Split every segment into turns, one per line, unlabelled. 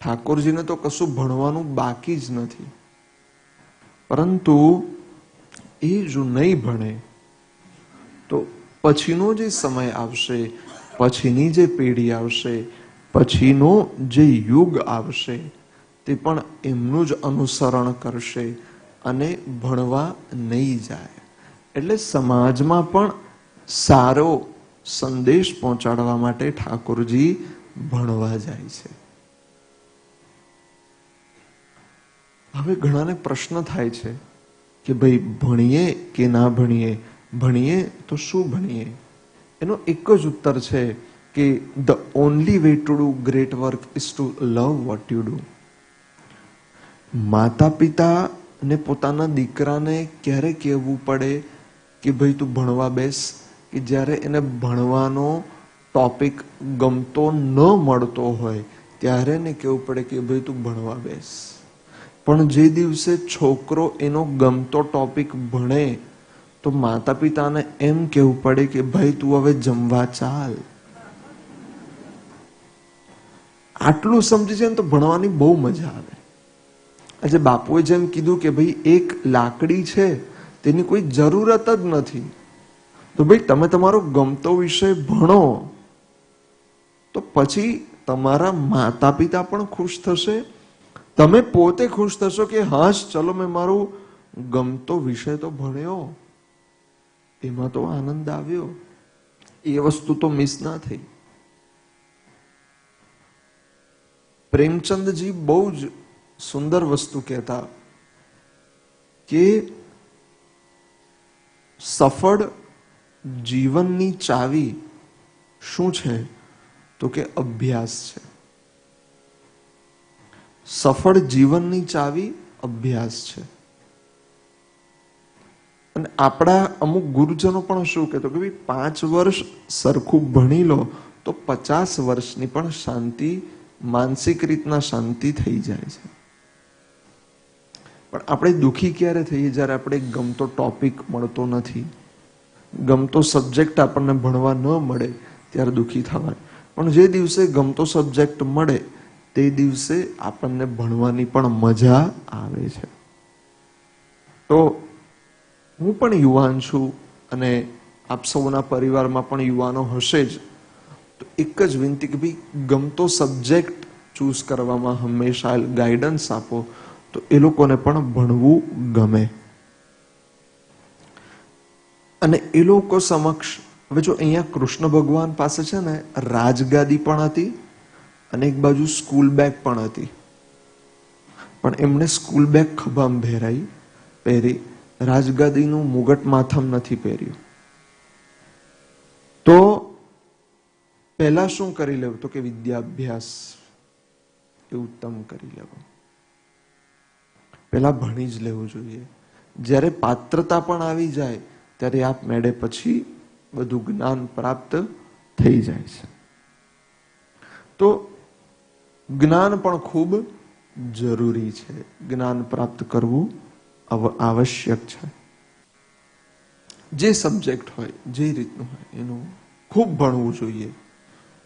ઠાકોરજીને તો કશું ભણવાનું બાકી જ નથી. પરંતુ એ જો નહીં ભણે, તો પછીનો જે સમય આવશે, પછીની જે પેઢી આવશે, પછીનો જે યુગ આવશે, તે પણ એમનું જ અનુસરણ કરશે અને ભણવા નહીં જાય. એટલે સમાજમાં પણ સારો સંદેશ પહોંચાડવા માટે ઠાકોરજી ભણવા જાય છે. હવે ઘણાને પ્રશ્ન થાય છે કે ભાઈ ભણીએ કે ના ભણીએ? ભણીએ તો શું ભણીએ? એનો એક જ ઉત્તર છે કે the only way to do great work is to love what you do માતા પિતા ને પોતાના દીકરાને ક્યારે કહેવું પડે કે ભાઈ તું ભણવા બેસ? કે જ્યારે એને ભણવાનો ટોપિક ગમતો ન મળતો હોય, ત્યારે એને કહેવું પડે કે ભાઈ તું ભણવા બેસ. પણ જે દિવસે છોકરો એનો ગમતો ટોપિક ભણે, તો માતા પિતાને એમ કહેવું પડે કે ભાઈ, તું હવે જમવા ચાલ. આટલું સમજી છે ને તો ભણવાની બહુ મજા આવે. આજે બાપુએ જેમ કીધું કે ભાઈ, એક લાકડી છે, તેની કોઈ જરૂરત જ નથી. તો ભાઈ, તમે તમારો ગમતો વિષય ભણો. તો પછી તમારા માતા પિતા પણ ખુશ થશે તમે પોતે ખુશ થશો કે હા ચલો મેં મારું ગમતો વિષય તો ભણ્યો. એમાં તો આનંદ આવ્યો. એ વસ્તુ તો મિસ ના થઈ. પ્રેમચંદજી બહુ જ સુંદર વસ્તુ કહેતા કે, સફળ જીવનની ચાવી શું છે? તો કે, અભ્યાસ છે. સફળ જીવનની ચાવી અભ્યાસ છે. અને આપણા અમુક ગુરુજનો પણ શું કહેતો કે ભાઈ પાંચ વર્ષ સરખું ભણી લો તો પચાસ વર્ષની પણ શાંતિ, માનસિક રીતના શાંતિ થઈ જાય છે. પણ આપણે દુઃખી ક્યારે થઈએ જ્યારે આપણે ગમતો ટોપિક મળતો નથી? ગમતો સબ્જેક્ટ આપણને ભણવા ન મળે ત્યારે દુઃખી થવાય. પણ જે દિવસે ગમતો સબ્જેક્ટ મળે તે દિવસે આપણને ભણવાની પણ મજા આવે છે. તો હું પણ યુવાન છું અને આપ સૌના પરિવારમાં પણ યુવાનો હશે જ. તો એક જ વિનંતી કે ભાઈ ગમતો સબ્જેક્ટ ચૂઝ કરવામાં હંમેશા ગાઈડન્સ આપો. તો એ લોકોને પણ ભણવું ગમે. અને એ લોકો સમક્ષ, હવે જો અહીંયા કૃષ્ણ ભગવાન પાસે છે ને, રાજગાદી પણ હતી અને એક બાજુ સ્કૂલ બેગ પણ હતી. પણ એમણે સ્કૂલ બેગ ખભામ ભેરાઈ, પહેરી રાજગાદીનું મુગટ માથમ નથી પહેર્યું. તો પહેલા શું કરી લેવું? તો કે વિદ્યાભ્યાસ એ ઉત્તમ કરી લેવો. પહેલા ભણી જ લેવું જોઈએ. જ્યારે પાત્રતા પણ આવી જાય, ત્યારે આપ મેળે પછી બધું જ્ઞાન પ્રાપ્ત થઈ જાય છે. તો જ્ઞાન પણ ખૂબ જરૂરી છે. જ્ઞાન પ્રાપ્ત કરવું આવશ્યક છે. જે સબ્જેક્ટ હોય, જે રીતનું હોય, એનું ખૂબ ભણવું જોઈએ.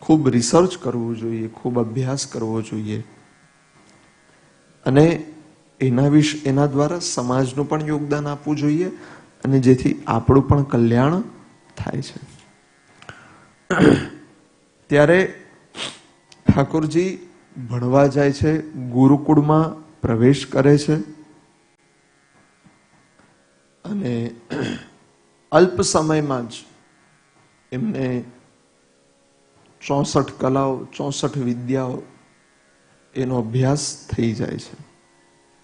ખૂબ રિસર્ચ કરવું જોઈએ, ખૂબ અભ્યાસ કરવો જોઈએ. અને એના વિશે, એના દ્વારા સમાજનું પણ યોગદાન આપવું જોઈએ અને જેથી આપણું પણ કલ્યાણ થાય છે. ત્યારે ઠાકોરજી ભણવા જાય છે, ગુરુકુળમાં પ્રવેશ કરે છે અને અલ્પ સમયમાં જ એમને ચોસઠ કલાઓ, ચોસઠ વિદ્યાઓ એનો અભ્યાસ થઈ જાય છે.